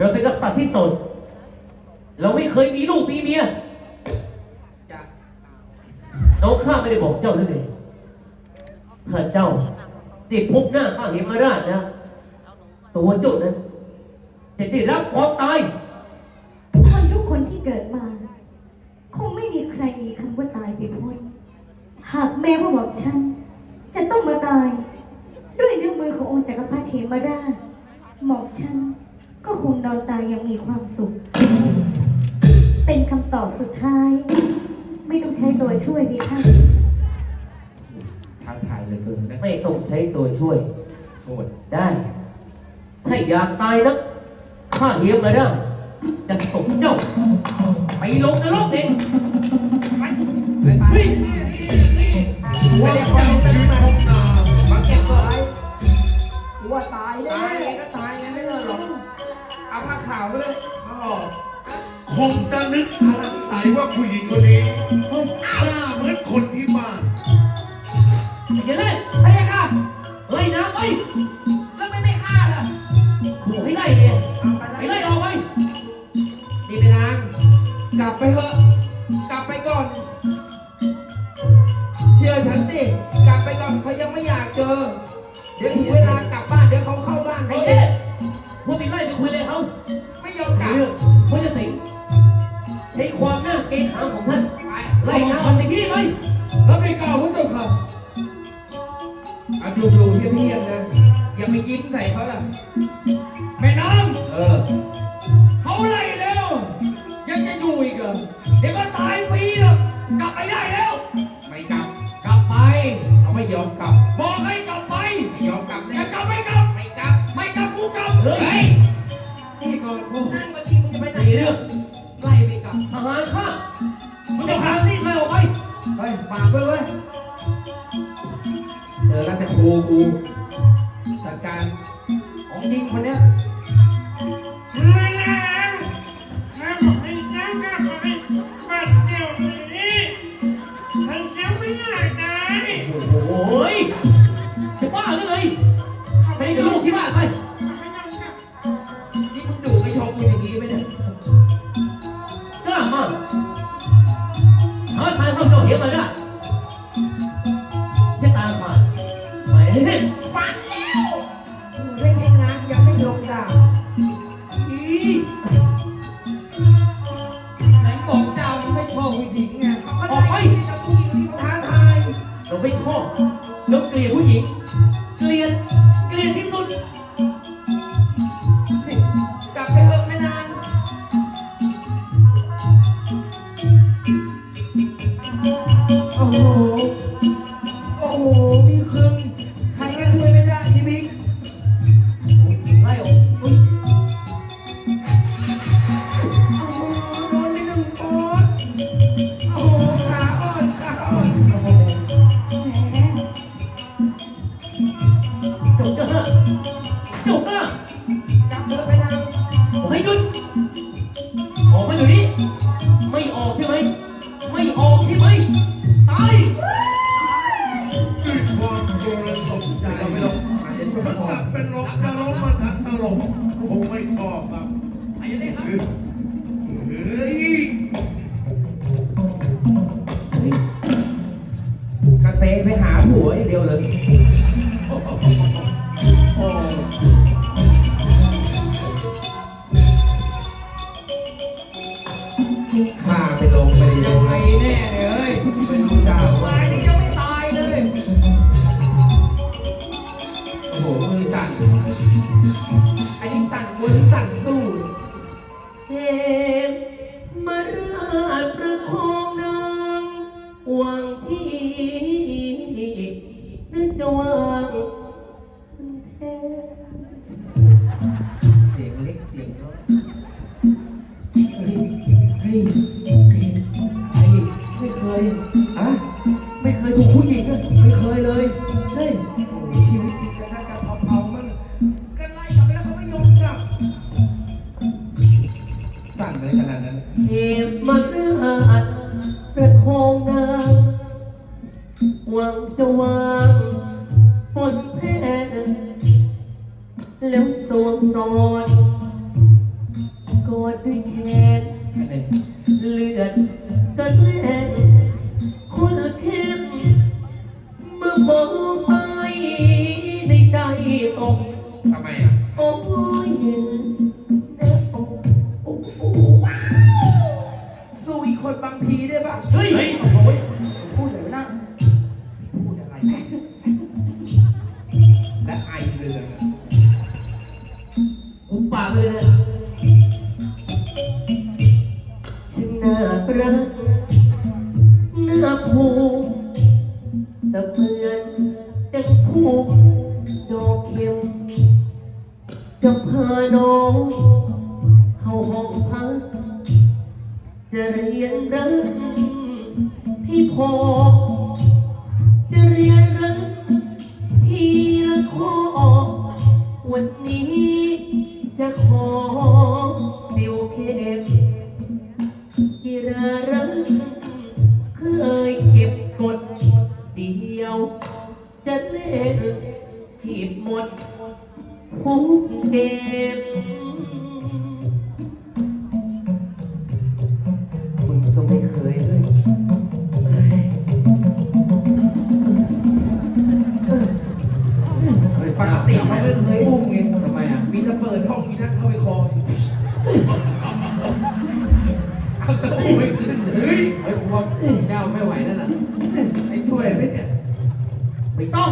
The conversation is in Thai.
เราเป็นกษัตริย์ที่โสดเราไม่เคยมีลูกมีเมียน้องข้าไม่ได้บอกเจ้าหรือไงถ้าเจ้าติดพบหน้าข้าเหมราชนะ ตัวเจ้านั้นจะได้รับความตายคนทุกคนที่เกิดมา คงไม่มีใครมีคำว่าตายไปพ้นหากแม้ว่าบอกฉัน จะต้องมาตาย ด้วยเนื้อมือขององค์จักรพรรดิเหมราชหมอกฉัน ก็คงนอนตายอย่างมีความสุข เป็นคำตอบสุดท้าย ไม่ต้องใช้ตัวช่วยดีค่ะทางถ่ายเหลยเกินนะไม่ต้องใช้ตัวช่วยโทษได้ ถ้าอยากตายนะข้าเฮียมาได้จะส่งเจ้า ไปลงนรกเองไปไปไปไม่ได้คนเต้นมามาเก็บตัวไว้ว่าตายแน่ ตายก็ตายไงไม่เลิกหรอก เอาผ้าขาวไปเลยอ๋อคงจะนึกอาศัยว่าผู้หญิงคนนี้หน้าเหมือนคนที่บ้านอย่าเล่นไปเลยค่ะไล่น้ำไปแล้วไม่ไม่ฆ่าล่ะบอกให้ไล่เลยเอาไปไปไล่ไล่ออกไปดีไปนางกลับไปเถอะกลับไปก่อน เชื่อฉันดิกลับไปก่อนเขายังไม่อยากเจอ เดี๋ยวถึงเวลากลับบ้านเดี๋ยวเขาเข้าบ้านไอ้เขาเอเล่ง น้าเกรงขามของท่านไปไล่น้ำออกจากที่นี่ไปรับไม่กล่าวพุทธเจ้าค่ะเอาดูดูเพียบๆนะ อย่าไปยิ้มใส่เขาล่ะแม่น้เออำเขาไล่แล้ว ยังจะอยู่อีกเหรอเดี๋ยวก็ตายฟรีหรอกกลับไปได้แล้ว ไม่กลับ กลับไป เขาไม่ยอมกลับ บอกให้กลับไป ไม่ยอมกลับอเนี่ยย่ากลับไม่กลับ ไม่กลับ ไม่กลับกูกลับ เฮ้ยนี่ก่อนกูนั่งเมื่อกี้มึงจะไปไหนมีเรื่องไล่ไม่กลับทหารข้า ปากด้วยเว้ยเจอแล้วจะโคกู ยกดาบ ไปหาผัวอย่างเดียวเลยข้าไปลงไปดียังไงแน่เลยเอ้ยไม่รู้เจ้ายนี่ยังไม่ตายเลย โอ้โหมือสั่นอันนี้สั่นมือสั่นสู้เห ฮ้ยเฮ้ยไอ้ไม่เคยอะไม่เคยถูกผู้หญิงอะไม่เคยเลยใช่โอ้โหชีวิตติดกันนะกันเผาๆมันกันไล่กลับไปแล้วเขาไม่ยอมกลับ สั่นเลยขนาดนั้น เหตุมาราดประคองนางหวังจะวางบนแท่นแล้วสวมสอนกอดด้วยแขน เลือดกระเด็นคนละเข้มเมื่อมองไปในใจตกทำไมอะโอ้ยเห็นแน่อกโอ้โหสู้อีกคนบางพีได้ปะเฮ้ยโอ้ยพูดอะไรวะนะพูดอะไร และไอเลย ดังผูกดอกเข็มจะพาน้อง เข้าห้องพักจะเรียนรักที่พอ ทุกเกมคุณก็ไม่เคยด้วยปกติเขาไม่เคยอุ้มไงทำไมอะ มีแต่เปิดห้องอีนั่นเข้าไปคอยเขาจะอุ้มไม่ขึ้นเลยเฮ้ยผมว่าเจ้าไม่ไหวแล้วล่ะไอ้ช่วยไหมเนี่ยไม่ต้อง